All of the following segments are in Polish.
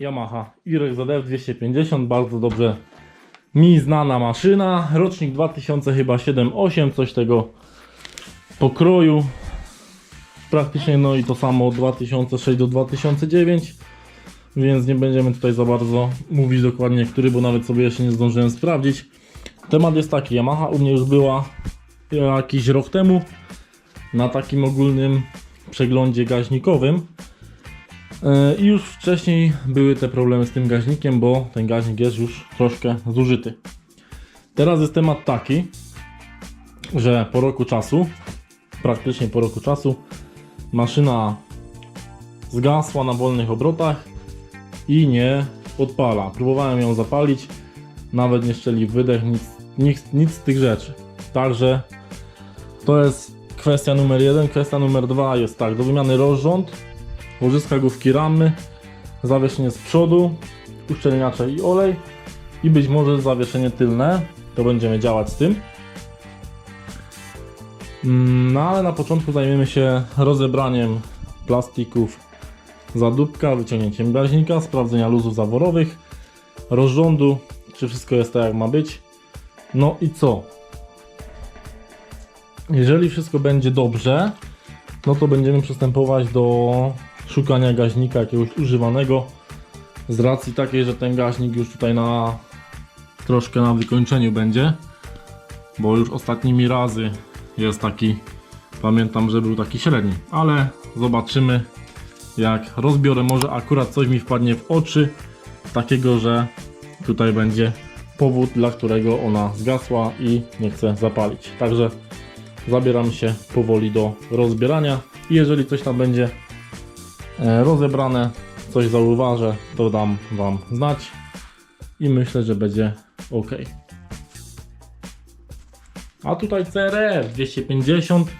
Yamaha YZF 250, bardzo dobrze mi znana maszyna. Rocznik 2000 chyba 7-8, coś tego pokroju. Praktycznie no i to samo od 2006 do 2009. Więc nie będziemy tutaj za bardzo mówić dokładnie który, bo nawet sobie jeszcze nie zdążyłem sprawdzić. Temat jest taki, Yamaha u mnie już była jakiś rok temu na takim ogólnym przeglądzie gaźnikowym. E, I już wcześniej były te problemy z tym gaźnikiem, bo ten gaźnik jest już troszkę zużyty. Teraz jest temat taki, że po roku czasu, praktycznie po roku czasu, maszyna zgasła na wolnych obrotach i nie odpala. Próbowałem ją zapalić, nawet nie szczeli wydech, nic, nic, nic z tych rzeczy. Także to jest kwestia numer jeden. Kwestia numer dwa jest tak, do wymiany rozrząd, łożyska główki ramy, zawieszenie z przodu, uszczelniacze i olej i być może zawieszenie tylne. To będziemy działać z tym. Mm, No ale na początku zajmiemy się rozebraniem plastików zadupka, wyciągnięciem gaźnika, sprawdzenia luzów zaworowych, rozrządu, czy wszystko jest tak jak ma być. No i co? Jeżeli wszystko będzie dobrze, no to będziemy przystępować do szukania gaźnika jakiegoś używanego. Z racji takiej, że ten gaźnik już tutaj na troszkę na wykończeniu będzie, bo już ostatnimi razy jest taki, pamiętam, że był taki średni, ale zobaczymy jak rozbiorę, może akurat coś mi wpadnie w oczy, takiego, że tutaj będzie powód, dla którego ona zgasła i nie chce zapalić. Także zabieram się powoli do rozbierania. I jeżeli coś tam będzie rozebrane, coś zauważę, to dam Wam znać i myślę, że będzie ok. A tutaj CRF 250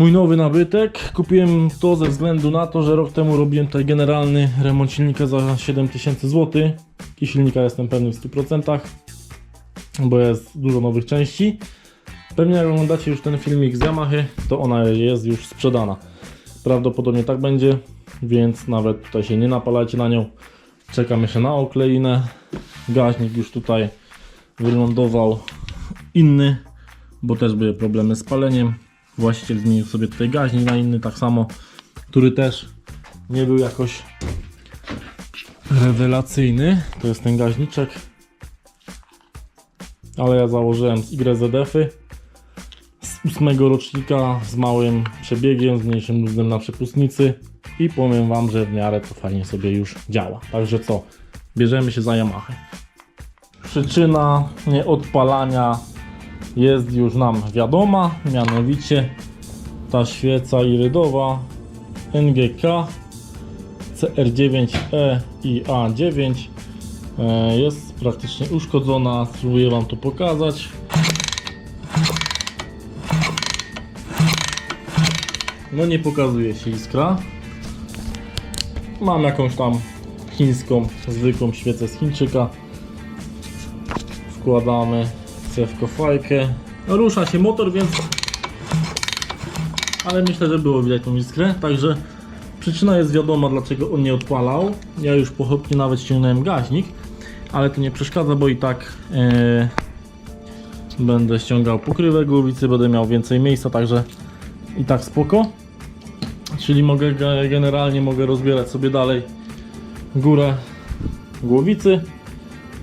Mój nowy nabytek. Kupiłem to ze względu na to, że rok temu robiłem tutaj generalny remont silnika za 7000 zł. I silnika jestem pewny w 100%, bo jest dużo nowych części. Pewnie jak oglądacie już ten filmik z Yamaha, to ona jest już sprzedana. Prawdopodobnie tak będzie, więc nawet tutaj się nie napalajcie na nią. Czekam jeszcze na okleinę. Gaźnik już tutaj wylądował inny, bo też były problemy z paleniem. Właściciel zmienił sobie tutaj gaźnik na inny, tak samo, który też nie był jakoś rewelacyjny. To jest ten gaźniczek. Ale ja założyłem z YZF-y ósmego rocznika z małym przebiegiem, z mniejszym luzem na przepustnicy i powiem Wam, że w miarę to fajnie sobie już działa. Także co, bierzemy się za Yamaha. Przyczyna nieodpalania jest już nam wiadoma, mianowicie ta świeca irydowa NGK CR9E i A9 e, jest praktycznie uszkodzona, spróbuję Wam to pokazać. No nie pokazuje się iskra. Mam jakąś tam chińską, zwykłą świecę z Chińczyka. Wkładamy cewko fajkę. No, rusza się motor, więc... Ale myślę, że było widać tą iskrę, także przyczyna jest wiadoma, dlaczego on nie odpalał. Ja już pochopnie nawet ściągnąłem gaźnik, ale to nie przeszkadza, bo i tak e, będę ściągał pokrywę głowicy, będę miał więcej miejsca, także i tak spoko. Czyli mogę ge- generalnie mogę rozbierać sobie dalej górę głowicy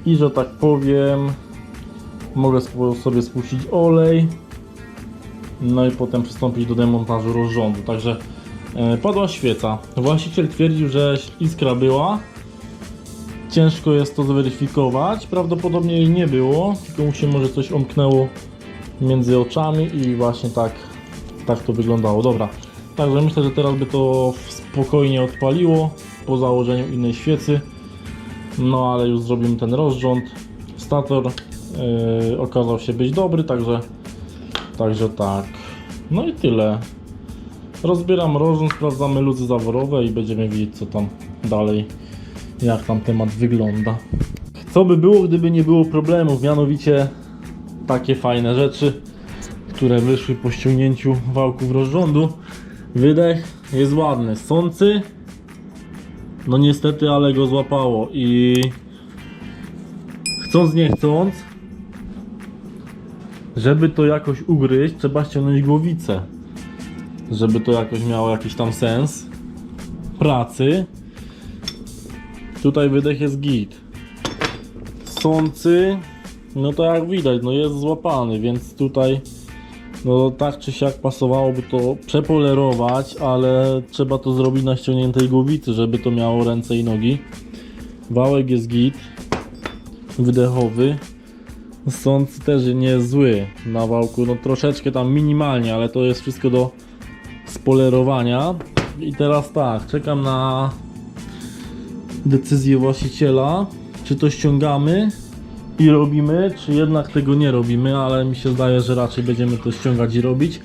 i że tak powiem mogę sobie spuścić olej no i potem przystąpić do demontażu rozrządu. Także e, padła świeca. Właściciel twierdził, że iskra była. Ciężko jest to zweryfikować. Prawdopodobnie jej nie było tylko mu się może coś omknęło między oczami i właśnie tak tak to wyglądało. Dobra także myślę, że teraz by to spokojnie odpaliło po założeniu innej świecy no ale już zrobimy ten rozrząd stator yy, okazał się być dobry, także także tak. No i tyle. Rozbieram rozrząd, sprawdzamy luzy zaworowe i będziemy widzieć co tam dalej, jak tam temat wygląda. Co by było, gdyby nie było problemów, mianowicie takie fajne rzeczy, które wyszły po ściągnięciu wałków rozrządu. Wydech jest ładny, sący, No niestety, ale go złapało i chcąc nie chcąc, żeby to jakoś ugryźć, trzeba ściągnąć głowicę. Żeby to jakoś miało jakiś tam sens pracy. Tutaj wydech jest git. Sący, no to jak widać, no jest złapany, więc tutaj no tak czy siak pasowałoby to przepolerować, ale trzeba to zrobić na ściągniętej głowicy, żeby to miało ręce i nogi. Wałek jest git, wydechowy. Sąd też nie jest zły na wałku, no troszeczkę tam minimalnie, ale to jest wszystko do spolerowania. I teraz tak, czekam na decyzję właściciela, czy to ściągamy i robimy, czy jednak tego nie robimy, ale mi się zdaje, że raczej będziemy to ściągać i robić.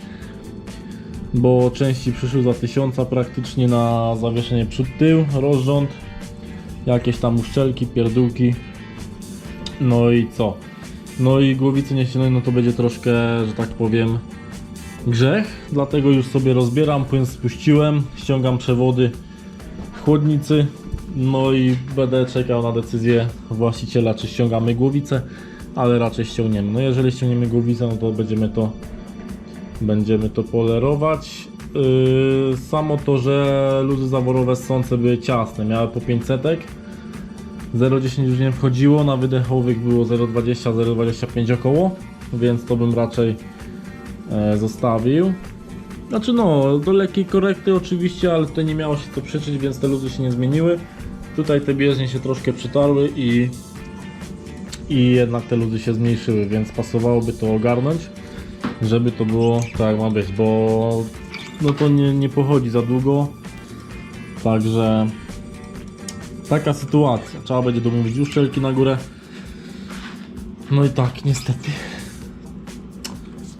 Bo części przyszły za tysiąca praktycznie na zawieszenie przód tył, rozrząd, jakieś tam uszczelki, pierdółki. No i co? No i głowicy niesionej, no to będzie troszkę, że tak powiem, grzech. Dlatego już sobie rozbieram, płyn spuściłem, ściągam przewody w chłodnicy. No i będę czekał na decyzję właściciela, czy ściągamy głowicę, ale raczej ściągniemy. No jeżeli ściągniemy głowicę, no to będziemy to będziemy to polerować. Yy, samo to, że luzy zaworowe sące były ciasne, miały po 500. 0,10 już nie wchodziło, na wydechowych było 0,20, 0,25 około, więc to bym raczej e, zostawił. Znaczy no, do lekkiej korekty oczywiście, ale tutaj nie miało się co przyczyć, więc te luzy się nie zmieniły. Tutaj te bieżnie się troszkę przytarły i, i jednak te luzy się zmniejszyły, więc pasowałoby to ogarnąć, żeby to było tak jak ma być, bo no to nie, nie pochodzi za długo. Także taka sytuacja. Trzeba będzie domówić uszczelki na górę. No i tak, niestety.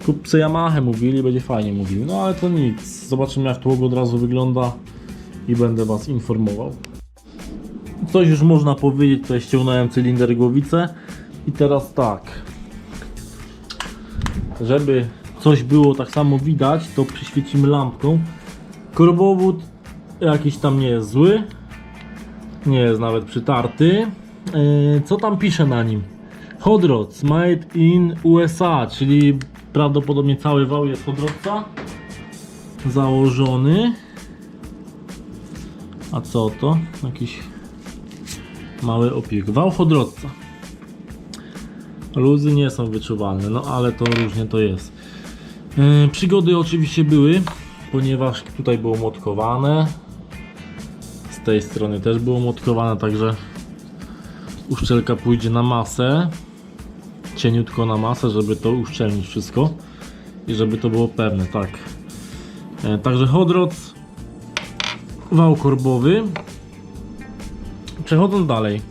Kupcy Yamaha mówili, będzie fajnie mówili. No ale to nic. Zobaczymy jak tłok od razu wygląda i będę Was informował. Coś już można powiedzieć, tutaj ściągnąłem cylinder głowicę i teraz tak. Żeby coś było tak samo widać, to przyświecimy lampką. Korbowód jakiś tam nie jest zły. Nie jest nawet przytarty. Yy, Co tam pisze na nim? Hot Rods made in USA, czyli prawdopodobnie cały wał jest Hot założony. A co to? Jakiś mały opik. Wał Hot Rodsa. Luzy nie są wyczuwalne, no ale to różnie to jest. Yy, przygody oczywiście były, ponieważ tutaj było motkowane. Z tej strony też było motkowane, także uszczelka pójdzie na masę. Cieniutko na masę, żeby to uszczelnić wszystko i żeby to było pewne, tak. E, Także Hot Rods, wał korbowy. Przechodząc dalej,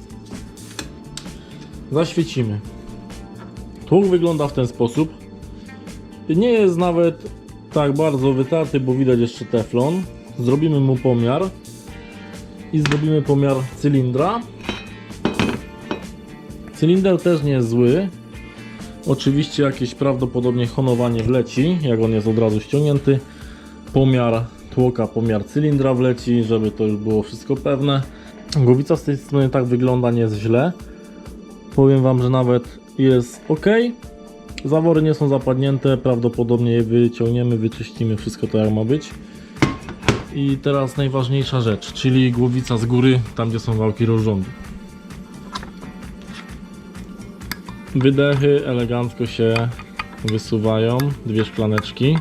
zaświecimy. Tłuk wygląda w ten sposób. Nie jest nawet tak bardzo wytarty, bo widać jeszcze teflon. Zrobimy mu pomiar i zrobimy pomiar cylindra. Cylinder też nie jest zły. Oczywiście jakieś prawdopodobnie honowanie wleci, jak on jest od razu ściągnięty. Pomiar tłoka, pomiar cylindra wleci, żeby to już było wszystko pewne. Głowica z tej strony tak wygląda, nie jest źle. Powiem Wam, że nawet jest ok. Zawory nie są zapadnięte, prawdopodobnie je wyciągniemy, wyczyścimy wszystko to jak ma być. I teraz najważniejsza rzecz, czyli głowica z góry, tam gdzie są wałki rozrządu. Wydechy elegancko się wysuwają, dwie szklaneczki.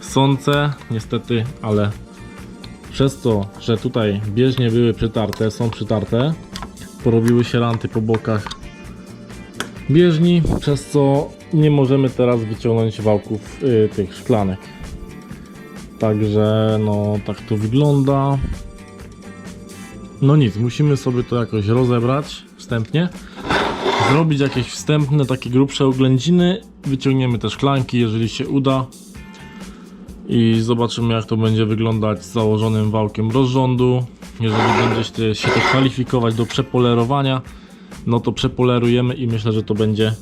Sące, niestety, ale przez to, że tutaj bieżnie były przytarte, są przytarte, porobiły się ranty po bokach bieżni, przez co nie możemy teraz wyciągnąć wałków y, tych szklanek. Także no tak to wygląda. No nic, musimy sobie to jakoś rozebrać wstępnie. Zrobić jakieś wstępne, takie grubsze oględziny. Wyciągniemy te szklanki, jeżeli się uda. I zobaczymy jak to będzie wyglądać z założonym wałkiem rozrządu. Jeżeli będzie się to kwalifikować do przepolerowania, no to przepolerujemy i myślę, że to będzie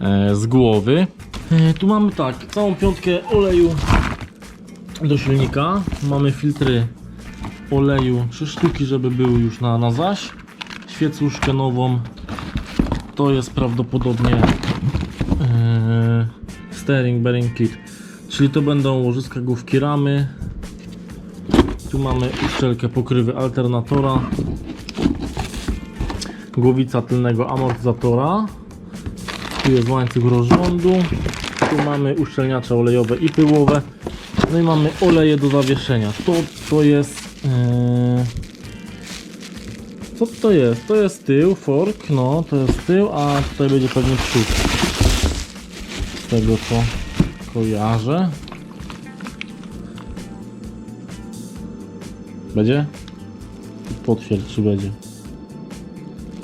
e, z głowy. E, tu mamy tak, całą piątkę oleju do silnika. Mamy filtry oleju 3 sztuki, żeby był już na, na zaś. Świecuszkę nową. To jest prawdopodobnie yy, steering bearing kit. Czyli to będą łożyska główki ramy. Tu mamy uszczelkę pokrywy alternatora. Głowica tylnego amortyzatora. Tu jest łańcuch rozrządu. Tu mamy uszczelniacze olejowe i pyłowe. No i mamy oleje do zawieszenia. To, to jest... Yy... Co to jest? To jest tył, fork, no to jest tył, a tutaj będzie pewnie przód. Z tego co kojarzę. Będzie? Potwierdź czy będzie.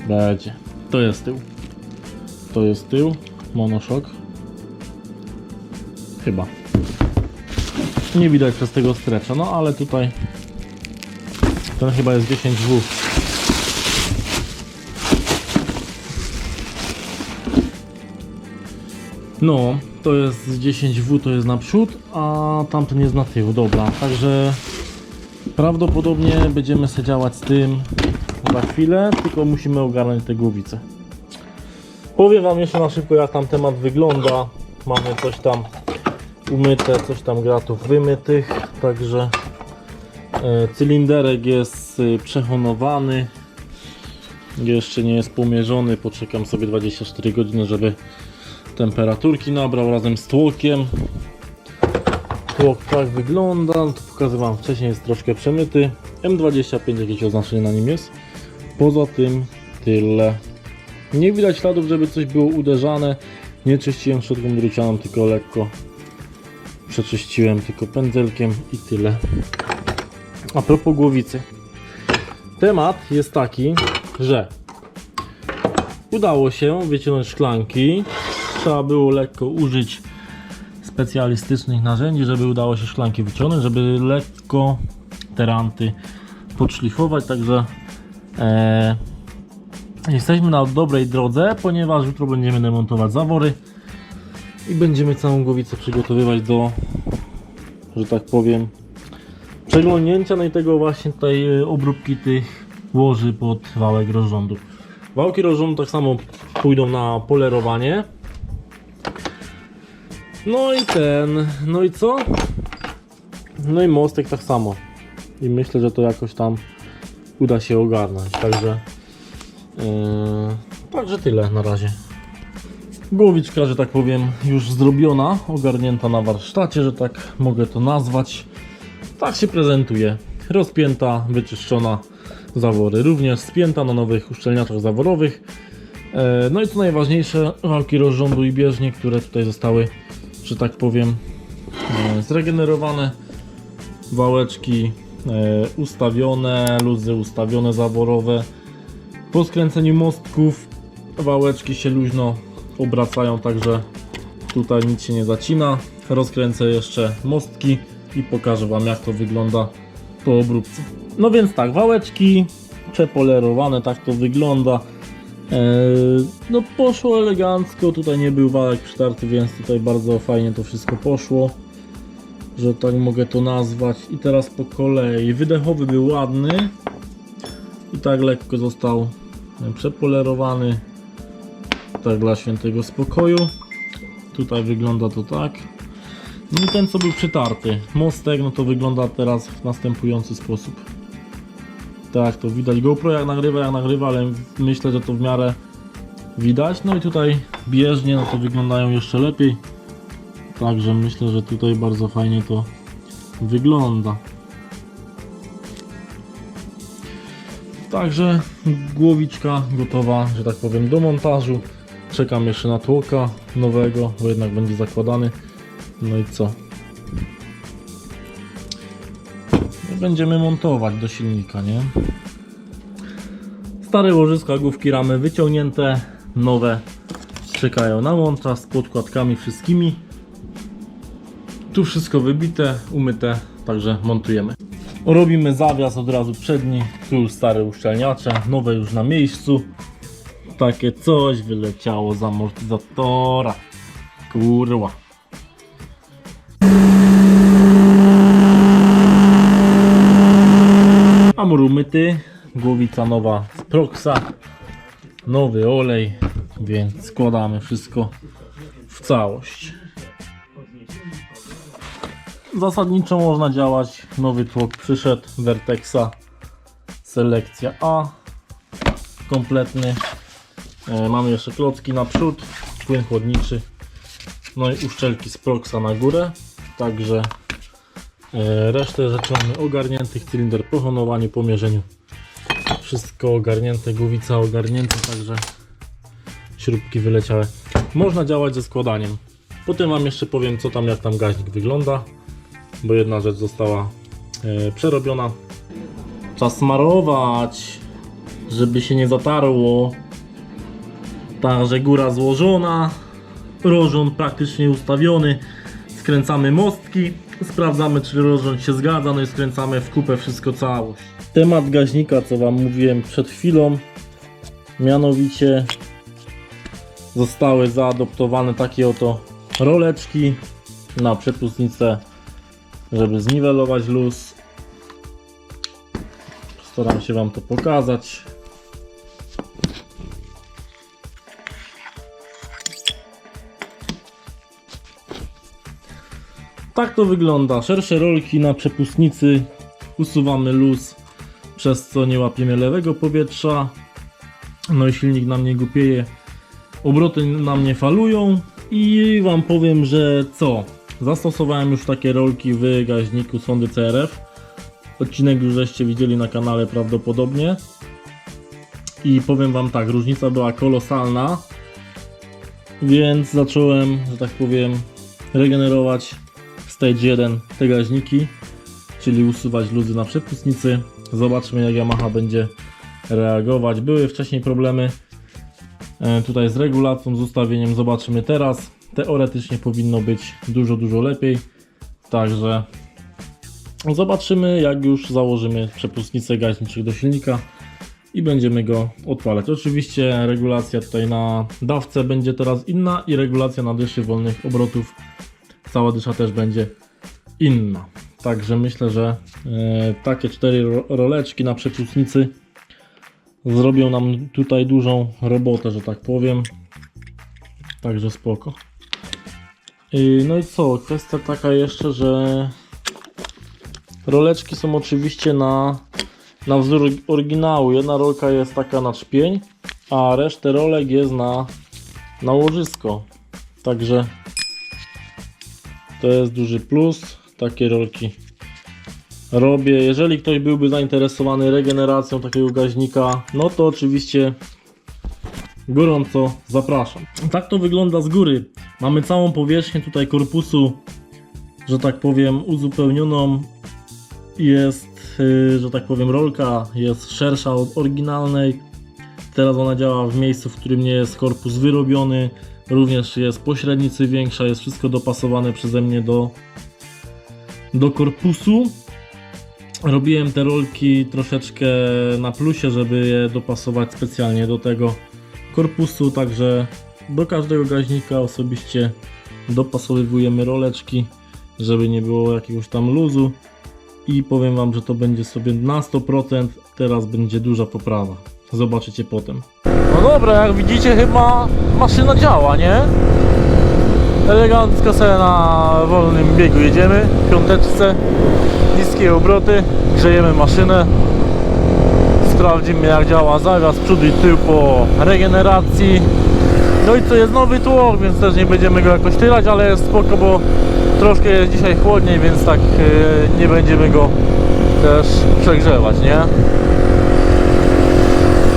Będzie. To jest tył. To jest tył. Monoszok. Chyba. Nie widać przez tego strecza, no ale tutaj ten chyba jest 10W. No, to jest 10W, to jest naprzód, a tamten jest na tył, dobra, także prawdopodobnie będziemy sobie działać z tym za chwilę, tylko musimy ogarnąć te głowice. Powiem Wam jeszcze na szybko jak tam temat wygląda, mamy coś tam umyte, coś tam gratów wymytych, także e, cylinderek jest e, przehonowany, jeszcze nie jest pomierzony, poczekam sobie 24 godziny, żeby temperaturki nabrał razem z tłokiem. Tłok tak wygląda, to pokazywałem wcześniej, jest troszkę przemyty. M25 jakieś oznaczenie na nim jest. Poza tym tyle. Nie widać śladów, żeby coś było uderzane. Nie czyściłem szczotką drucianą, tylko lekko przeczyściłem tylko pędzelkiem i tyle. A propos głowicy. Temat jest taki, że udało się wyciągnąć szklanki. Trzeba było lekko użyć specjalistycznych narzędzi, żeby udało się szklanki wyciągnąć, żeby lekko te ranty podszlifować, także e, jesteśmy na dobrej drodze, ponieważ jutro będziemy demontować zawory i będziemy całą głowicę przygotowywać do, że tak powiem, przeglądnięcia, no i tego właśnie tutaj e, obróbki tych łoży pod wałek rozrządu. Wałki rozrządu tak samo pójdą na polerowanie. No i ten, no i co? No i mostek tak samo. I myślę, że to jakoś tam uda się ogarnąć, także yy, także tyle na razie. Głowiczka, że tak powiem, już zrobiona, ogarnięta na warsztacie, że tak mogę to nazwać. Tak się prezentuje. Rozpięta, wyczyszczona, zawory również spięta na nowych uszczelniaczach zaworowych. E, No i co najważniejsze, walki rozrządu i bieżnie, które tutaj zostały, że tak powiem, e, zregenerowane. Wałeczki e, ustawione, luzy ustawione zaworowe. Po skręceniu mostków wałeczki się luźno obracają, także tutaj nic się nie zacina. Rozkręcę jeszcze mostki i pokażę Wam jak to wygląda po obróbce. No więc tak, wałeczki przepolerowane, tak to wygląda. Eee, no poszło elegancko, tutaj nie był wałek przytarty, więc tutaj bardzo fajnie to wszystko poszło. Że tak mogę to nazwać. I teraz po kolei. Wydechowy był ładny. I tak lekko został e, przepolerowany. Tak dla świętego spokoju. Tutaj wygląda to tak. No i ten co był przytarty. Mostek, no to wygląda teraz w następujący sposób. Tak, to widać. GoPro jak nagrywa, jak nagrywa, ale myślę, że to w miarę widać. No i tutaj bieżnie, no to wyglądają jeszcze lepiej. Także myślę, że tutaj bardzo fajnie to wygląda. Także głowiczka gotowa, że tak powiem, do montażu. Czekam jeszcze na tłoka nowego, bo jednak będzie zakładany. No i co? Będziemy montować do silnika, nie? Stare łożyska, główki ramy wyciągnięte, nowe czekają na montaż z podkładkami wszystkimi. Tu wszystko wybite, umyte, także montujemy. Robimy zawias od razu przedni, tu już stare uszczelniacze, nowe już na miejscu. Takie coś wyleciało z amortyzatora. Kurwa. Umyty, głowica nowa z Proxa, nowy olej, więc składamy wszystko w całość. Zasadniczo można działać, nowy tłok przyszedł, Vertexa, selekcja A, kompletny. E, mamy jeszcze klocki naprzód, płyn chłodniczy, no i uszczelki z Proxa na górę, także resztę rzeczy mamy ogarniętych, cylinder po honowaniu, po mierzeniu. Wszystko ogarnięte, głowica ogarnięta, także śrubki wyleciały. Można działać ze składaniem. Potem Wam jeszcze powiem, co tam, jak tam gaźnik wygląda, bo jedna rzecz została e, przerobiona. Czas smarować, żeby się nie zatarło. Także góra złożona, rozrząd praktycznie ustawiony. Skręcamy mostki, sprawdzamy czy rozrząd się zgadza, no i skręcamy w kupę wszystko całość. Temat gaźnika, co Wam mówiłem przed chwilą, mianowicie zostały zaadoptowane takie oto roleczki na przepustnicę, żeby zniwelować luz. Staram się Wam to pokazać. Tak to wygląda. Szersze rolki na przepustnicy. Usuwamy luz, przez co nie łapiemy lewego powietrza. No i silnik nam nie głupieje. Obroty nam nie falują. I Wam powiem, że co? Zastosowałem już takie rolki w gaźniku sondy CRF. Odcinek już żeście widzieli na kanale prawdopodobnie. I powiem Wam tak, różnica była kolosalna. Więc zacząłem, że tak powiem, regenerować stage 1 te gaźniki, czyli usuwać luzy na przepustnicy. Zobaczmy jak Yamaha będzie reagować. Były wcześniej problemy e, tutaj z regulacją, z ustawieniem. Zobaczymy teraz. Teoretycznie powinno być dużo, dużo lepiej. Także zobaczymy jak już założymy przepustnicę gaźniczych do silnika i będziemy go odpalać. Oczywiście regulacja tutaj na dawce będzie teraz inna i regulacja na dyszy wolnych obrotów cała dysza też będzie inna. Także myślę, że e, takie cztery ro- roleczki na przepustnicy zrobią nam tutaj dużą robotę, że tak powiem. Także spoko. I, no i co? Kwestia taka jeszcze, że roleczki są oczywiście na, na wzór oryginału. Jedna rolka jest taka na czpień, a resztę rolek jest na, na łożysko. Także to jest duży plus. Takie rolki robię. Jeżeli ktoś byłby zainteresowany regeneracją takiego gaźnika, no to oczywiście gorąco zapraszam. Tak to wygląda z góry. Mamy całą powierzchnię tutaj korpusu, że tak powiem, uzupełnioną. Jest, yy, że tak powiem, rolka jest szersza od oryginalnej. Teraz ona działa w miejscu, w którym nie jest korpus wyrobiony. Również jest pośrednicy większa, jest wszystko dopasowane przeze mnie do, do korpusu. Robiłem te rolki troszeczkę na plusie, żeby je dopasować specjalnie do tego korpusu, także do każdego gaźnika osobiście dopasowujemy roleczki, żeby nie było jakiegoś tam luzu i powiem Wam, że to będzie sobie na 100%, teraz będzie duża poprawa. Zobaczycie potem. Dobra, jak widzicie chyba maszyna działa, nie? Elegancko sobie na wolnym biegu jedziemy, w piąteczce, niskie obroty, grzejemy maszynę. Sprawdzimy jak działa zawias przód i tył po regeneracji. No i co jest nowy tłok, więc też nie będziemy go jakoś tyrać, ale jest spoko, bo troszkę jest dzisiaj chłodniej, więc tak yy, nie będziemy go też przegrzewać, nie?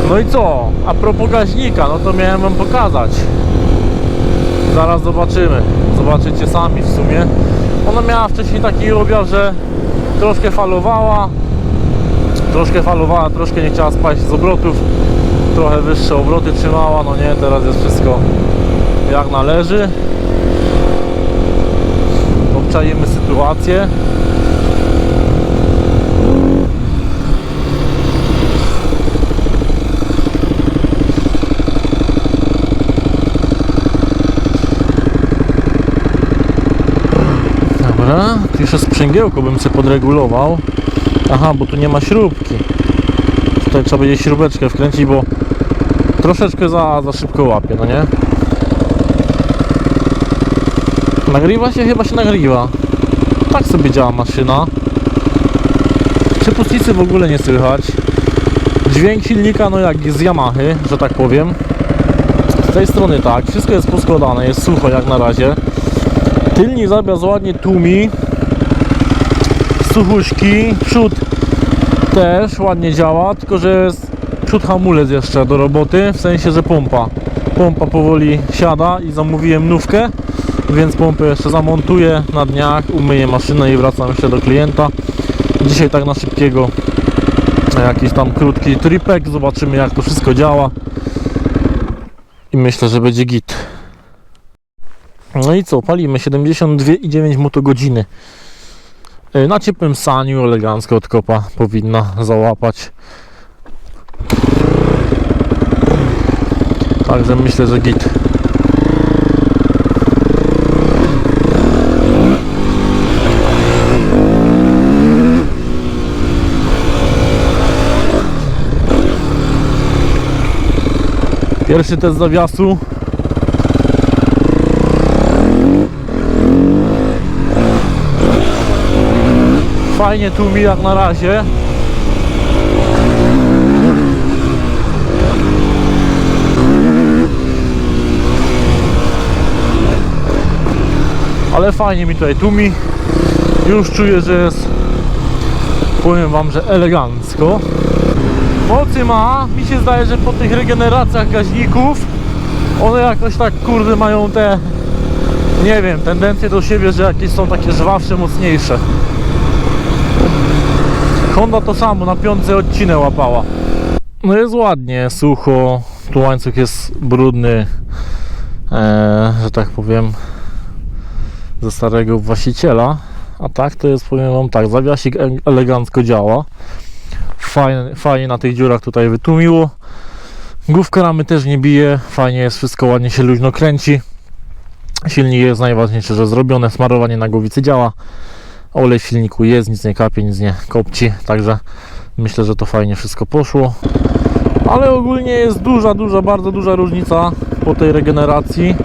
No i co? A propos gaźnika, no to miałem wam pokazać. Zaraz zobaczymy. Zobaczycie sami w sumie. Ona miała wcześniej taki objaw, że troszkę falowała. Troszkę falowała, troszkę nie chciała spaść z obrotów. Trochę wyższe obroty trzymała. No nie, teraz jest wszystko jak należy. Obczajemy sytuację. Sprzęgiełko bym sobie podregulował. Aha, bo tu nie ma śrubki. Tutaj trzeba będzie śrubeczkę wkręcić, bo troszeczkę za, za szybko łapie, no nie? Nagrywa się? Chyba się nagrywa. Tak sobie działa maszyna. Przepustnicy w ogóle nie słychać. Dźwięk silnika, no jak z Yamahy, że tak powiem. Z tej strony tak, wszystko jest poskładane, jest sucho jak na razie. Tylni zabiaz ładnie tłumi. Suchuśki, przód też ładnie działa, tylko że jest przód hamulec jeszcze do roboty, w sensie, że pompa. Pompa powoli siada i zamówiłem nówkę, więc pompę jeszcze zamontuję na dniach, umyję maszynę i wracam jeszcze do klienta. Dzisiaj tak na szybkiego jakiś tam krótki tripek, zobaczymy jak to wszystko działa i myślę, że będzie git. No i co, palimy 72,9 motogodziny. Y, Na ciepłym saniu elegancko od kopa powinna załapać. Także myślę, że git. Pierwszy test zawiasu. Fajnie tłumi jak na razie. Ale fajnie mi tutaj tłumi. Już czuję, że jest powiem wam, że elegancko. Mocy ma, mi się zdaje, że po tych regeneracjach gaźników one jakoś tak kurde mają te nie wiem, tendencje do siebie, że jakieś są takie żwawsze, mocniejsze. Honda to samo, na piątce odcinę łapała. No jest ładnie, sucho, tu łańcuch jest brudny, e, że tak powiem, ze starego właściciela. A tak to jest, powiem wam tak, zawiasik e- elegancko działa. Fajnie, fajnie na tych dziurach tutaj wytłumiło. Główka ramy też nie bije, fajnie jest, wszystko ładnie się luźno kręci. Silnik jest najważniejsze, że zrobione, smarowanie na głowicy działa. Olej w silniku jest, nic nie kapie, nic nie kopci, także myślę, że to fajnie wszystko poszło. Ale ogólnie jest duża, duża, bardzo duża różnica po tej regeneracji.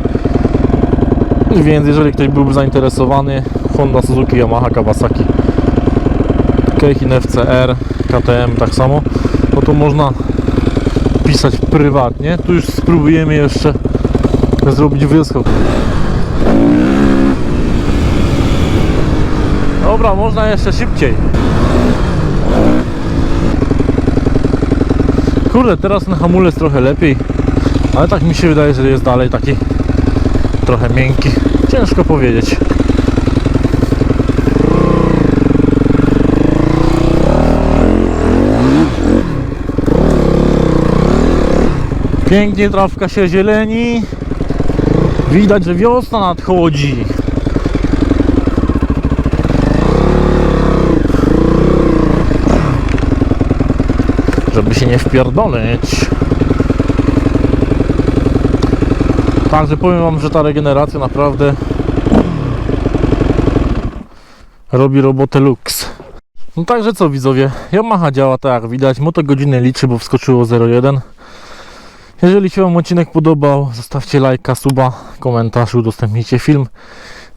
Więc jeżeli ktoś byłby zainteresowany, Honda, Suzuki, Yamaha, Kawasaki, Keihin FCR, KTM tak samo, no to można pisać prywatnie. Tu już spróbujemy jeszcze zrobić wyskok. Dobra, można jeszcze szybciej. Kurde, teraz na hamulec trochę lepiej, ale tak mi się wydaje, że jest dalej taki trochę miękki. Ciężko powiedzieć. Pięknie trawka się zieleni. Widać, że wiosna nadchodzi. Żeby się nie wpierdoleć. Także powiem wam, że ta regeneracja naprawdę robi robotę lux. No także co widzowie, Yamaha działa tak jak widać, motogodziny liczy, bo wskoczyło 0,1 jeżeli się Wam odcinek podobał, zostawcie lajka, suba, komentarz, udostępnijcie film.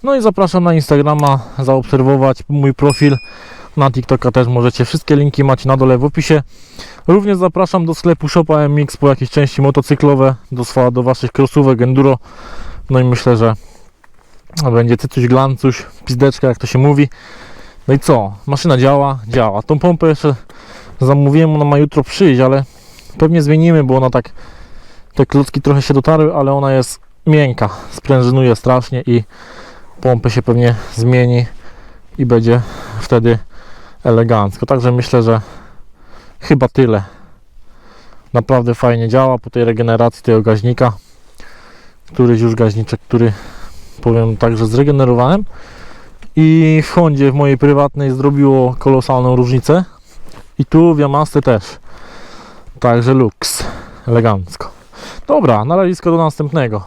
No i zapraszam na Instagrama, zaobserwować mój profil. Na TikToka też możecie. Wszystkie linki macie na dole w opisie. Również zapraszam do sklepu Shopa MX po jakieś części motocyklowe, do, do Waszych crossówek, enduro. No i myślę, że będzie cycuś, glancuś, pizdeczka, jak to się mówi. No i co? Maszyna działa? Działa. Tą pompę jeszcze zamówiłem, ona ma jutro przyjść, ale pewnie zmienimy, bo ona tak te klocki trochę się dotarły, ale ona jest miękka, sprężynuje strasznie i pompę się pewnie zmieni i będzie wtedy elegancko. Także myślę, że chyba tyle. Naprawdę fajnie działa po tej regeneracji tego gaźnika. Któryś już gaźniczek, który powiem tak, że zregenerowałem. I w Hondzie, w mojej prywatnej zrobiło kolosalną różnicę. I tu w Yamaste też. Także luks. Elegancko. Dobra, na razie do następnego.